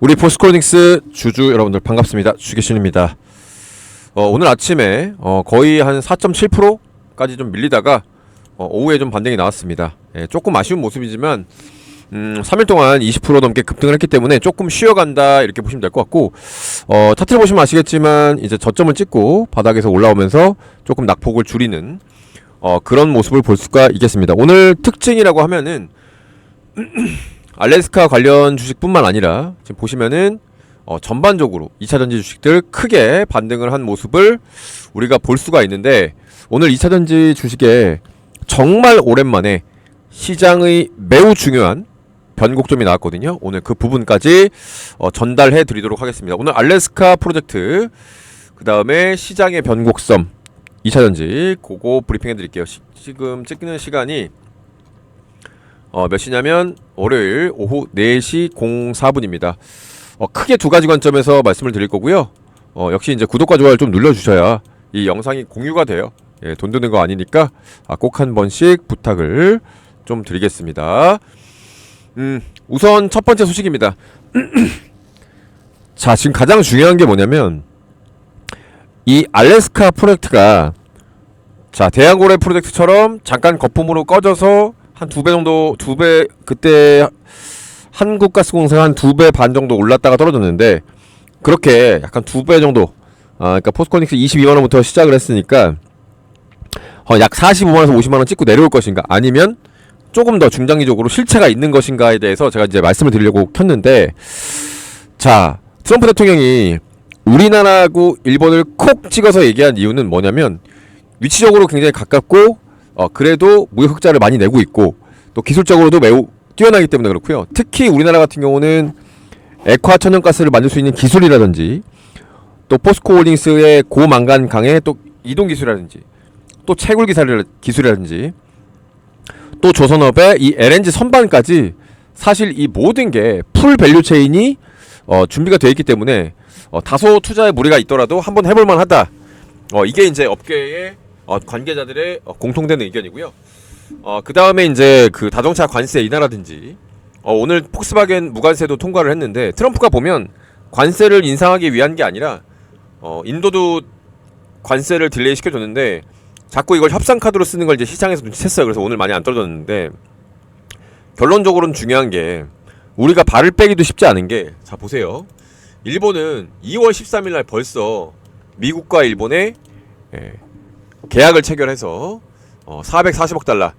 우리 포스코닉스 주주 여러분들 반갑습니다. 주기신입니다. 어, 오늘 아침에 어, 거의 한 4.7%까지 좀 밀리다가 어, 오후에 좀 반등이 나왔습니다. 예, 조금 아쉬운 모습이지만 음, 3일 동안 20% 넘게 급등을 했기 때문에 조금 쉬어간다 이렇게 보시면 될 것 같고 어, 차트를 보시면 아시겠지만 이제 저점을 찍고 바닥에서 올라오면서 조금 낙폭을 줄이는 어, 그런 모습을 볼 수가 있겠습니다. 오늘 특징이라고 하면은 알래스카 관련 주식뿐만 아니라 지금 보시면은 어, 전반적으로 2차 전지 주식들 크게 반등을 한 모습을 우리가 볼 수가 있는데 오늘 2차 전지 주식에 정말 오랜만에 시장의 매우 중요한 변곡점이 나왔거든요. 오늘 그 부분까지 어, 전달해 드리도록 하겠습니다. 오늘 알래스카 프로젝트 그 다음에 시장의 변곡점 2차 전지 그거 브리핑해 드릴게요. 시, 지금 찍는 시간이 어, 몇 시냐면 월요일 오후 4시 04분입니다. 어, 크게 두 가지 관점에서 말씀을 드릴 거고요. 어, 역시 이제 구독과 좋아요 좀 눌러주셔야 이 영상이 공유가 돼요. 예, 돈 드는 거 아니니까 아, 꼭 한 번씩 부탁을 좀 드리겠습니다. 음, 우선 첫 번째 소식입니다. 자, 지금 가장 중요한 게 뭐냐면 이 알래스카 프로젝트가 자 대양고래 프로젝트처럼 잠깐 거품으로 꺼져서 한 두 배 정도 두 배 그때 한국가스공사 한두 배 반 정도 올랐다가 떨어졌는데 그렇게 약간 두 배 정도 아 그러니까 포스코닉스 22만 원부터 시작을 했으니까 어, 약 45만 원에서 50만 원 찍고 내려올 것인가? 아니면 조금 더 중장기적으로 실체가 있는 것인가에 대해서 제가 이제 말씀을 드리려고 켰는데 자 트럼프 대통령이 우리나라하고 일본을 콕 찍어서 얘기한 이유는 뭐냐면 위치적으로 굉장히 가깝고 어 그래도 무역 흑자를 많이 내고 있고 또 기술적으로도 매우 뛰어나기 때문에 그렇고요. 특히 우리나라 같은 경우는 액화 천연가스를 만들 수 있는 기술이라든지 또 포스코홀딩스의 고망간 강의 또 이동 기술이라든지 또 채굴 기사를 기술이라든지 또 조선업의 이 LNG 선반까지 사실 이 모든 게 풀 밸류 체인이 어, 준비가 되어 있기 때문에 어, 다소 투자에 무리가 있더라도 한번 해볼 만하다. 어, 이게 이제 업계의 어, 관계자들의 어, 공통된 의견이고요. 어, 그 다음에 이제 그 자동차 관세 인하라든지 어, 오늘 폭스바겐 무관세도 통과를 했는데 트럼프가 보면 관세를 인상하기 위한 게 아니라 어, 인도도 관세를 딜레이 시켜줬는데 자꾸 이걸 협상 카드로 쓰는 걸 이제 시장에서 눈치챘어요. 그래서 오늘 많이 안 떨어졌는데 결론적으로는 중요한 게 우리가 발을 빼기도 쉽지 않은 게 자 보세요. 일본은 2월 13일 날 벌써 미국과 일본의 예, 계약을 체결해서 어, 440억 달러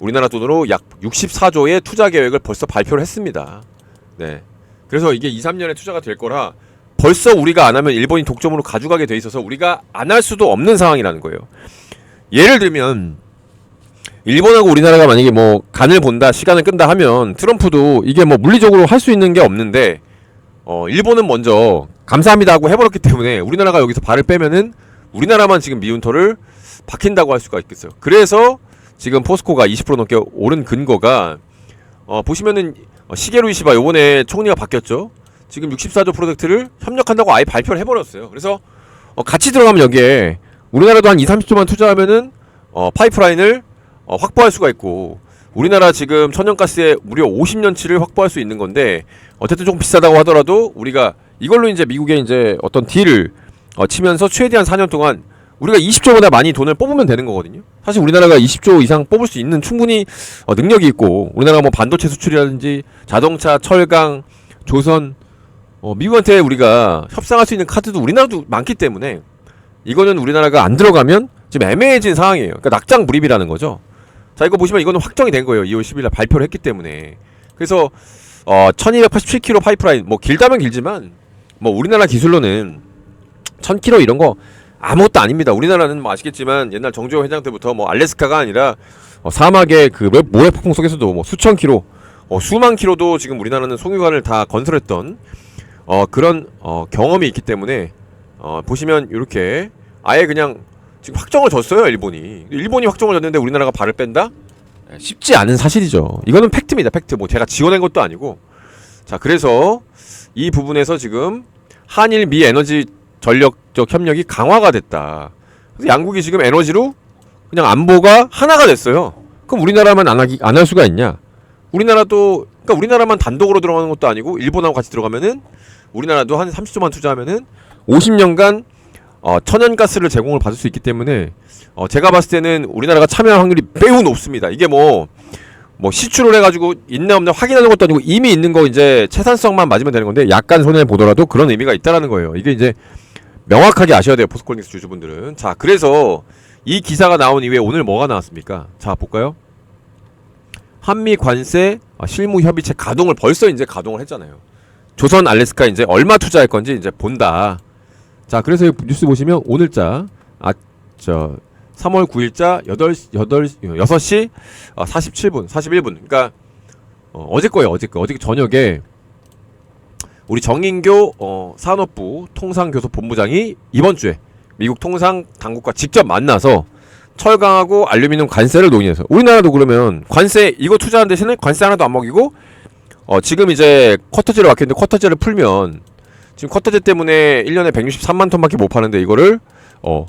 우리나라 돈으로 약 64조의 투자 계획을 벌써 발표를 했습니다. 네. 그래서 이게 2, 3년의 투자가 될 거라 벌써 우리가 안 하면 일본이 독점으로 가져가게 돼 있어서 우리가 안 할 수도 없는 상황이라는 거예요. 예를 들면 일본하고 우리나라가 만약에 뭐 간을 본다 시간을 끈다 하면 트럼프도 이게 뭐 물리적으로 할 수 있는 게 없는데 어 일본은 먼저 감사합니다 하고 해버렸기 때문에 우리나라가 여기서 발을 빼면은 우리나라만 지금 미운털을 박힌다고 할 수가 있겠어요. 그래서 지금 포스코가 20% 넘게 오른 근거가 어 보시면은 어, 시게루 이시바 요번에 총리가 바뀌었죠. 지금 64조 프로젝트를 협력한다고 아예 발표를 해버렸어요. 그래서 어, 같이 들어가면 여기에 우리나라도 한 2, 30조만 투자하면은 어, 파이프라인을 어, 확보할 수가 있고 우리나라 지금 천연가스에 무려 50년치를 확보할 수 있는 건데 어쨌든 조금 비싸다고 하더라도 우리가 이걸로 이제 미국에 이제 어떤 딜을 어, 치면서 최대한 4년 동안 우리가 20조보다 많이 돈을 뽑으면 되는 거거든요. 사실 우리나라가 20조 이상 뽑을 수 있는 충분히 어, 능력이 있고 우리나라가 뭐 반도체 수출이라든지 자동차, 철강, 조선 어, 미국한테 우리가 협상할 수 있는 카드도 우리나라도 많기 때문에 이거는 우리나라가 안 들어가면 지금 애매해진 상황이에요. 그러니까 낙장 불입이라는 거죠. 자 이거 보시면 이거는 확정이 된 거예요. 2월 10일 날 발표를 했기 때문에. 그래서 어 1287km 파이프라인 뭐 길다면 길지만 뭐 우리나라 기술로는 1000km 이런 거 아무것도 아닙니다. 우리나라는 뭐 아시겠지만 옛날 정주영 회장 때부터 뭐 알래스카가 아니라 어, 사막의 그 모- 모래 폭풍 속에서도 뭐 수천 킬로, 어, 수만 킬로도 지금 우리나라는 송유관을 다 건설했던 어, 그런 어, 경험이 있기 때문에 어, 보시면 이렇게 아예 그냥 지금 확정을 줬어요 일본이. 일본이 확정을 줬는데 우리나라가 발을 뺀다? 예, 쉽지 않은 사실이죠. 이거는 팩트입니다. 팩트. 뭐 제가 지원한 것도 아니고. 자 그래서 이 부분에서 지금 한일 미 에너지 전력적 협력이 강화가 됐다. 그래서 양국이 지금 에너지로 그냥 안보가 하나가 됐어요. 그럼 우리나라만 안 하기 안 할 수가 있냐? 우리나라도 그러니까 우리나라만 단독으로 들어가는 것도 아니고 일본하고 같이 들어가면은 우리나라도 한 30조만 투자하면은 50년간 어, 천연가스를 제공을 받을 수 있기 때문에 어, 제가 봤을 때는 우리나라가 참여할 확률이 매우 높습니다. 이게 뭐, 뭐 시추를 해가지고 있나 없나 확인하는 것도 아니고 이미 있는 거 이제 채산성만 맞으면 되는 건데 약간 손해 보더라도 그런 의미가 있다라는 거예요. 이게 이제 명확하게 아셔야 돼요. 포스콜닉스 주주분들은. 자, 그래서 이 기사가 나온 이후에 오늘 뭐가 나왔습니까? 자, 볼까요? 한미 관세 아, 실무 협의체 가동을 벌써 이제 가동을 했잖아요. 조선 알래스카 이제 얼마 투자할 건지 이제 본다. 자, 그래서 이 뉴스 보시면 오늘자 아 저 3월 9일자 8 8 6시 어, 47분, 41분. 그러니까 어, 어제 거예요. 어제 거. 어제 저녁에 우리 정인교 어, 산업부 통상교섭 본부장이 이번 주에 미국 통상 당국과 직접 만나서 철강하고 알루미늄 관세를 논의해서 우리나라도 그러면 관세 이거 투자하는 대신에 관세 하나도 안 먹이고 어 지금 이제 쿼터제를 왔겠는데 쿼터제를 풀면 지금 쿼터제 때문에 1년에 163만 톤밖에 못 파는데 이거를 어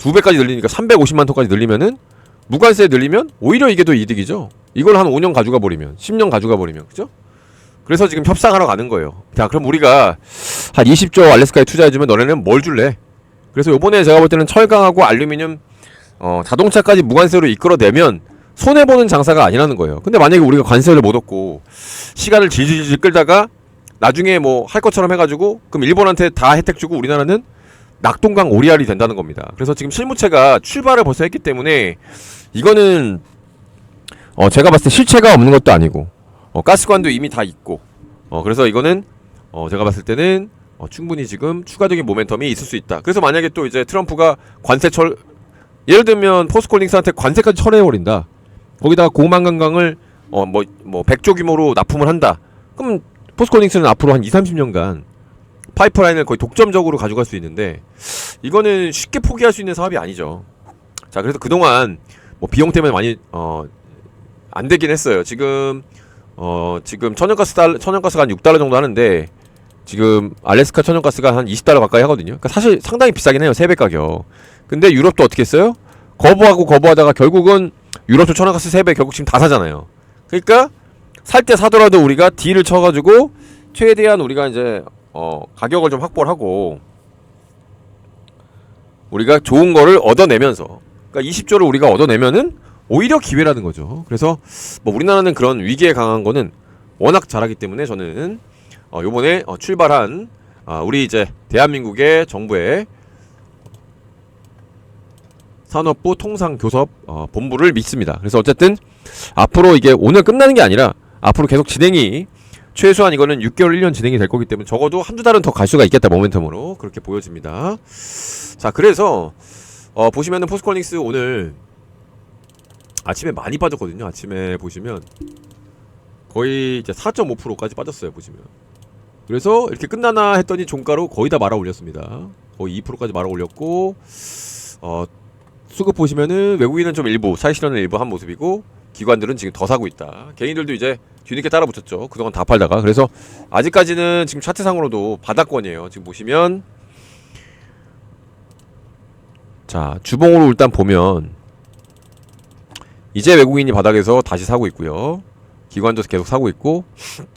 두 배까지 늘리니까 350만 톤까지 늘리면은 무관세 늘리면 오히려 이게 더 이득이죠. 이걸 한 5년 가져가 버리면 10년 가져가 버리면 그죠? 그래서 지금 협상하러 가는 거예요. 자, 그럼 우리가 한 20조 알래스카에 투자해주면 너네는 뭘 줄래? 그래서 요번에 제가 볼 때는 철강하고 알루미늄 어, 자동차까지 무관세로 이끌어내면 손해보는 장사가 아니라는 거예요. 근데 만약에 우리가 관세를 못 얻고 시간을 질질질 끌다가 나중에 뭐 할 것처럼 해가지고 그럼 일본한테 다 혜택 주고 우리나라는 낙동강 오리알이 된다는 겁니다. 그래서 지금 실무체가 출발을 벌써 했기 때문에 이거는 어, 제가 봤을 때 실체가 없는 것도 아니고 어, 가스관도 이미 다 있고 어, 그래서 이거는 어, 제가 봤을 때는 어, 충분히 지금 추가적인 모멘텀이 있을 수 있다. 그래서 만약에 또 이제 트럼프가 관세 철 예를 들면 포스콜링스한테 관세까지 철회해 버린다. 거기다가 고만관광을 어뭐뭐 뭐 100조 규모로 납품을 한다. 그럼 포스콜링스는 앞으로 한 2, 30년간 파이프라인을 거의 독점적으로 가져갈 수 있는데 이거는 쉽게 포기할 수 있는 사업이 아니죠. 자, 그래서 그동안 뭐 비용 때문에 많이 어 안 되긴 했어요. 지금 어 지금 천연가스 달 천연가스가 한 6달러 정도 하는데 지금 알래스카 천연가스가 한 20달러 가까이 하거든요. 그러니까 사실 상당히 비싸긴 해요. 3배 가격. 근데 유럽도 어떻게 했어요? 거부하고 거부하다가 결국은 유럽도 천연가스 3배 결국 지금 다 사잖아요. 그러니까 살 때 사더라도 우리가 딜을 쳐가지고 최대한 우리가 이제 어 가격을 좀 확보를 하고 우리가 좋은 거를 얻어내면서 그러니까 20조를 우리가 얻어내면은 오히려 기회라는 거죠. 그래서 뭐 우리나라는 그런 위기에 강한 거는 워낙 잘하기 때문에 저는 어 요번에 어 출발한 아 우리 이제 대한민국의 정부의 산업부 통상교섭 어 본부를 믿습니다. 그래서 어쨌든 앞으로 이게 오늘 끝나는 게 아니라 앞으로 계속 진행이 최소한 이거는 6개월 1년 진행이 될 거기 때문에 적어도 한두 달은 더 갈 수가 있겠다 모멘텀으로 그렇게 보여집니다. 자 그래서 어 보시면은 포스코닉스 오늘 아침에 많이 빠졌거든요. 아침에 보시면 거의 이제 4.5%까지 빠졌어요. 보시면 그래서 이렇게 끝나나 했더니 종가로 거의 다 말아 올렸습니다. 거의 2%까지 말아 올렸고 어 수급 보시면은 외국인은 좀 일부 차익 실현을 일부 한 모습이고 기관들은 지금 더 사고 있다. 개인들도 이제 뒤늦게 따라 붙였죠. 그동안 다 팔다가. 그래서 아직까지는 지금 차트상으로도 바닥권이에요. 지금 보시면 자, 주봉으로 일단 보면 이제 외국인이 바닥에서 다시 사고 있고요. 기관도 계속 사고 있고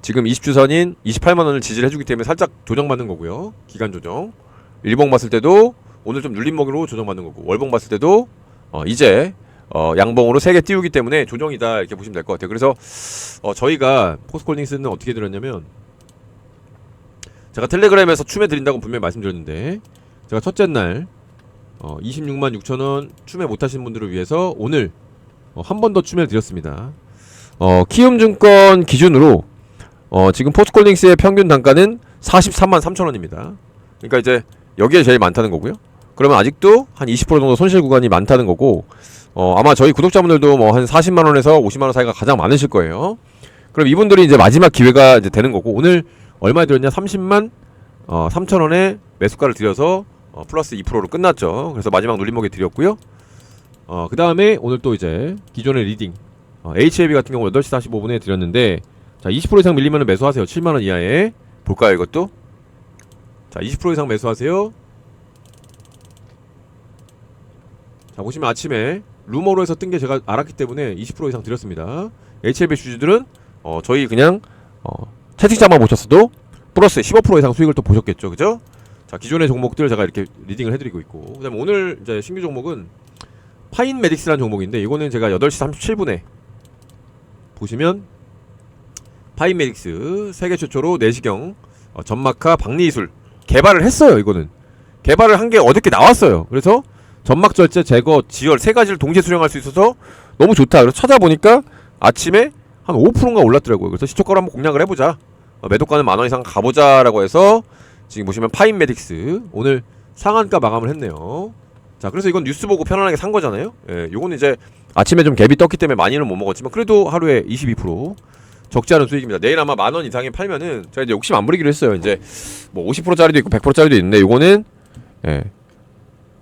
지금 20주선인 28만 원을 지지를 해주기 때문에 살짝 조정받는 거고요. 기간 조정. 일봉 봤을 때도 오늘 좀 눌림 먹이로 조정받는 거고 월봉 봤을 때도 어, 이제 어, 양봉으로 세개 띄우기 때문에 조정이다 이렇게 보시면 될 것 같아요. 그래서 어, 저희가 포스콜링스는 어떻게 들었냐면 제가 텔레그램에서 추매 드린다고 분명히 말씀드렸는데 제가 첫째 날 어, 26만 6천 원 추매 못하신 분들을 위해서 오늘 어, 한번 더 추매를 드렸습니다. 어, 키움증권 기준으로 어, 지금 포스콜링스의 평균 단가는 43만 3천 원입니다. 그러니까 이제 여기에 제일 많다는 거고요. 그러면 아직도 한 20% 정도 손실 구간이 많다는 거고 어, 아마 저희 구독자분들도 뭐 한 40만 원에서 50만 원 사이가 가장 많으실 거예요. 그럼 이분들이 이제 마지막 기회가 이제 되는 거고 오늘 얼마에 들었냐? 30만 어, 3천 원에 매수가를 들여서 어, 플러스 2%로 끝났죠. 그래서 마지막 눌림목에 드렸고요. 어, 그 다음에 오늘 또 이제 기존의 리딩 어, HLB 같은 경우 8시 45분에 드렸는데 자, 20% 이상 밀리면 매수하세요. 7만 원 이하에 볼까요, 이것도? 자, 20% 이상 매수하세요. 자, 보시면 아침에 루머로 해서 뜬 게 제가 알았기 때문에 20% 이상 드렸습니다. HLB 주주들은 어, 저희 그냥 어, 채팅창만 보셨어도 플러스 15% 이상 수익을 또 보셨겠죠, 그죠? 자 기존의 종목들 제가 이렇게 리딩을 해드리고 있고 그 다음에 오늘 이제 신규 종목은 파인 메딕스라는 종목인데 이거는 제가 8시 37분에 보시면 파인 메딕스 세계 최초로 내시경 어, 점막하 박리술 개발을 했어요 이거는. 개발을 한 게 어저께 나왔어요. 그래서 점막 절제 제거 지혈 세 가지를 동시에 수령할 수 있어서 너무 좋다. 그래서 찾아보니까 아침에 한 5%인가 올랐더라고요. 그래서 시초가로 한번 공략을 해보자. 어, 매도가는 만 원 이상 가보자라고 해서 지금 보시면 파인 메딕스 오늘 상한가 마감을 했네요 자 그래서 이건 뉴스 보고 편안하게 산 거잖아요 예 요거는 이제 아침에 좀 갭이 떴기 때문에 많이는 못 먹었지만 그래도 하루에 22% 적지 않은 수익입니다. 내일 아마 만 원 이상에 팔면은 제가 이제 욕심 안 부리기로 했어요. 이제 뭐 50%짜리도 있고 100%짜리도 있는데 요거는 예.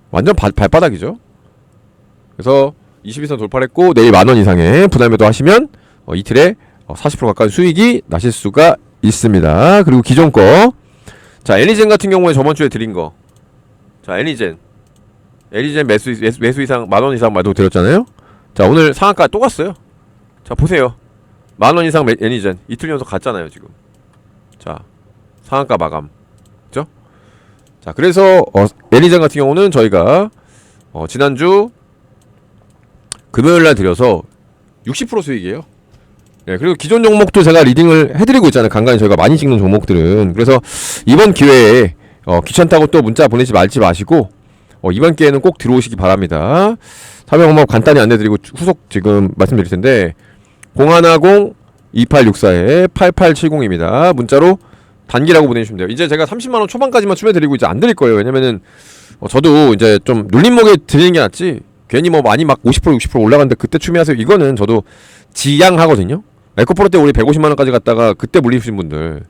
완전 바, 발바닥이죠. 그래서 22선 돌파를 했고 내일 만 원 이상의 분할 매도 하시면 어, 이틀에 어, 40% 가까운 수익이 나실 수가 있습니다. 그리고 기존 거. 자, 엘리젠 같은 경우에 저번 주에 드린 거. 자, 엘리젠. 엘리젠 매수 매수, 이상 만 원 이상 매도 드렸잖아요. 자, 오늘 상한가 또 갔어요. 자, 보세요. 만 원 이상 매- 애니젠 이틀 연속 갔잖아요 지금 자 상한가 마감 그죠 자 그래서 어, 애니젠 같은 경우는 저희가 어, 지난주 금요일 날 드려서 60% 수익이에요 예, 그리고 기존 종목도 제가 리딩을 해드리고 있잖아요 간간히 저희가 많이 찍는 종목들은 그래서 이번 기회에 어, 귀찮다고 또 문자 보내지 말지 마시고 어, 이번 기회에는 꼭 들어오시기 바랍니다 참여 방법 간단히 안내드리고 후속 지금 말씀드릴 텐데 010-2864에 8870입니다. 문자로 단기라고 보내주시면 돼요. 이제 제가 30만원 초반까지만 추천드리고 이제 안 드릴 거예요. 왜냐면은, 어, 저도 이제 좀 눌림목에 드리는 게 낫지. 괜히 뭐 많이 막 50% 60% 올라갔는데 그때 추미하세요. 이거는 저도 지양하거든요. 에코프로 때 우리 150만원까지 갔다가 그때 물리신 분들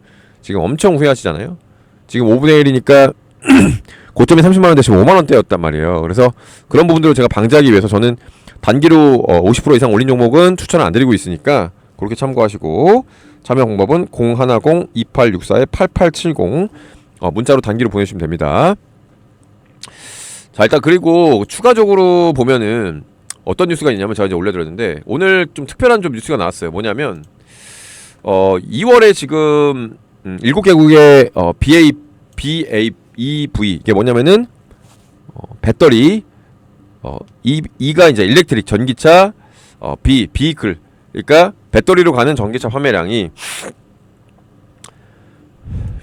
지금 엄청 후회하시잖아요. 지금 5분의 1이니까 고점이 30만 원 대신 5만 원대였단 말이에요. 그래서 그런 부분들을 제가 방지하기 위해서 저는 단기로 어, 50% 이상 올린 종목은 추천을 안 드리고 있으니까 그렇게 참고하시고 참여 방법은 010-2864-8870 어, 문자로 단기로 보내주시면 됩니다. 자 일단 그리고 추가적으로 보면은 어떤 뉴스가 있냐면 제가 이제 올려드렸는데 오늘 좀 특별한 좀 뉴스가 나왔어요. 뭐냐면 어 2월에 지금 음, 7개국의 어, BA BA EV 이게 뭐냐면은 어, 배터리 어, 이, 이가 이제 일렉트릭 전기차 어, B 비클 그러니까 배터리로 가는 전기차 판매량이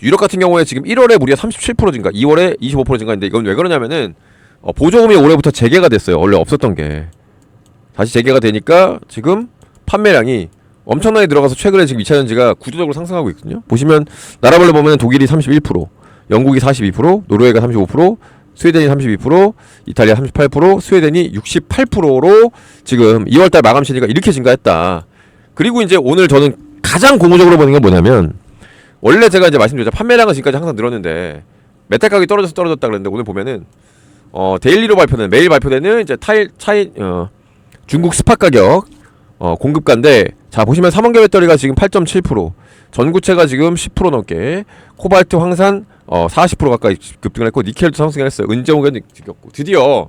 유럽 같은 경우에 지금 1월에 무려 37% 증가, 2월에 25% 증가인데 이건 왜 그러냐면은 어, 보조금이 올해부터 재개가 됐어요. 원래 없었던 게 다시 재개가 되니까 지금 판매량이 엄청나게 들어가서 최근에 지금 2차 전지가 구조적으로 상승하고 있거든요. 보시면 나라별로 보면 독일이 31%, 영국이 42%, 노르웨이가 35%, 스웨덴이 32%, 이탈리아 38%, 스웨덴이 68%로 지금 2월 달 마감 시니까 이렇게 증가했다. 그리고 이제 오늘 저는 가장 고무적으로 보는 게 뭐냐면 원래 제가 이제 말씀드렸죠 판매량은 지금까지 항상 늘었는데 메탈 가격이 떨어져서 떨어졌다 그랬는데 오늘 보면은 어 데일리로 발표되는 매일 발표되는 이제 타일 차이 어 중국 스팟 가격 어 공급가인데 자 보시면 삼원계 배터리가 지금 8.7% 전구체가 지금 10% 넘게 코발트 황산 어 40% 가까이 급등을 했고 니켈도 상승을 했어요. 은정우가 찍혔고 드디어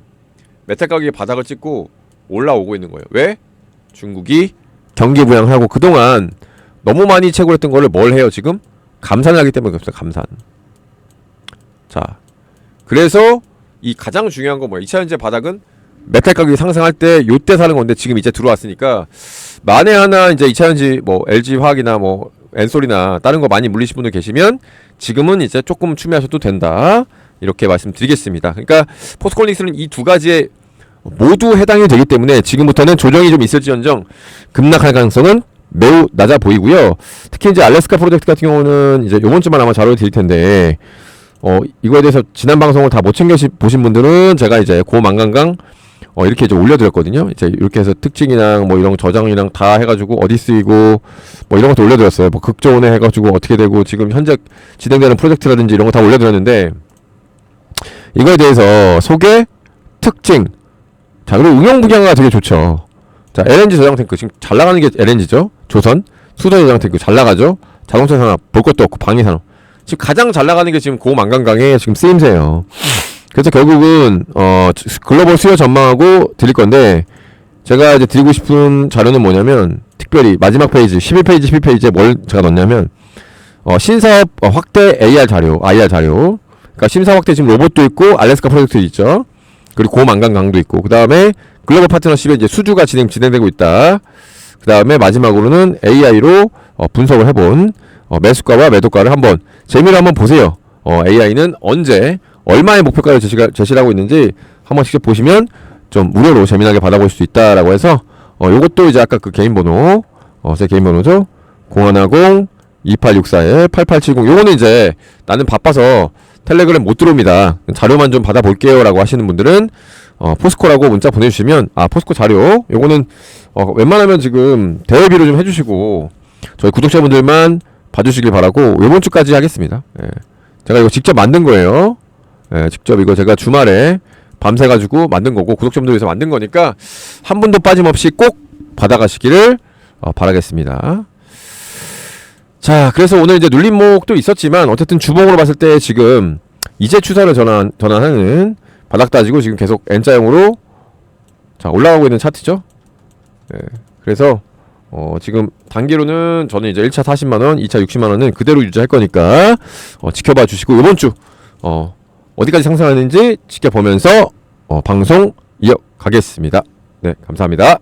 메탈 가격이 바닥을 찍고 올라오고 있는 거예요. 왜? 중국이 경기 부양하고 그동안 너무 많이 채굴했던 거를 뭘 해요 지금? 감산을 하기 때문에 그렇습니다 감산. 자 그래서 이 가장 중요한 건 뭐야 2차 전지 바닥은 메탈 가격이 상승할 때 요때 사는 건데 지금 이제 들어왔으니까 만에 하나 이제 2차 전지 뭐 LG 화학이나 뭐 엔솔이나 다른 거 많이 물리신 분들 계시면 지금은 이제 조금 추미하셔도 된다 이렇게 말씀드리겠습니다 그러니까 포스콜닉스는 이 두 가지에 모두 해당이 되기 때문에 지금부터는 조정이 좀 있을지언정 급락할 가능성은 매우 낮아 보이고요. 특히 이제 알래스카 프로젝트 같은 경우는 이제 요번 주만 아마 자료를 드릴 텐데 어 이거에 대해서 지난 방송을 다 못 챙겨 보신 분들은 제가 이제 고만강강 어 이렇게 이제 올려드렸거든요. 이제 이렇게 해서 특징이랑 뭐 이런 저장이랑 다 해가지고 어디 쓰이고 뭐 이런 것도 올려드렸어요. 뭐 극조원에 해가지고 어떻게 되고 지금 현재 진행되는 프로젝트라든지 이런 거 다 올려드렸는데 이거에 대해서 소개 특징 자 그리고 응용 분야가 되게 좋죠. 자 LNG 저장 탱크 지금 잘 나가는 게 LNG죠. 조선 수도 저장 탱크 잘 나가죠. 자동차 산업 볼 것도 없고 방위 산업 지금 가장 잘 나가는 게 지금 고만강강의 지금 쓰임새예요. 그래서 결국은 어 글로벌 수요 전망하고 드릴 건데 제가 이제 드리고 싶은 자료는 뭐냐면 특별히 마지막 페이지 11페이지 12페이지에 뭘 제가 넣냐면 어, 신사업 어, 확대 AR 자료, IR 자료. 그러니까 심사 확대 지금 로봇도 있고 알래스카 프로젝트 있죠. 그리고 고만강 강도 있고 그 다음에 글로벌 파트너십에 이제 수주가 진행 진행되고 있다. 그 다음에 마지막으로는 AI로 어, 분석을 해본 어, 매수가와 매도가를 한번 재미로 한번 보세요. 어, AI는 언제 얼마의 목표가를 제시가, 제시를 하고 있는지 한번 직접 보시면 좀 무료로 재미나게 받아볼 수 있다라고 해서 어, 요것도 이제 아까 그 개인 번호 어, 제 개인 번호죠. 0110 2864에 8870 요거는 이제 나는 바빠서 텔레그램 못 들어옵니다. 자료만 좀 받아볼게요 라고 하시는 분들은 어, 포스코라고 문자 보내주시면 아 포스코 자료 요거는 어, 웬만하면 지금 대여비로 좀 해주시고 저희 구독자분들만 봐주시길 바라고 요번 주까지 하겠습니다. 예. 제가 이거 직접 만든 거예요. 예, 직접 이거 제가 주말에 밤새 가지고 만든 거고 구독자분들 위해서 만든 거니까 한 분도 빠짐없이 꼭 받아가시기를 어, 바라겠습니다. 자, 그래서 오늘 이제 눌림목도 있었지만 어쨌든 주봉으로 봤을 때 지금 이제 추세를 전환 전환하는 바닥 따지고 지금 계속 N자형으로 자 올라가고 있는 차트죠. 예, 그래서 어, 지금 단기로는 저는 이제 1차 40만 원, 2차 60만 원은 그대로 유지할 거니까 어, 지켜봐 주시고 이번 주 어, 어디까지 상승하는지 지켜보면서 어, 방송 이어가겠습니다. 네, 감사합니다.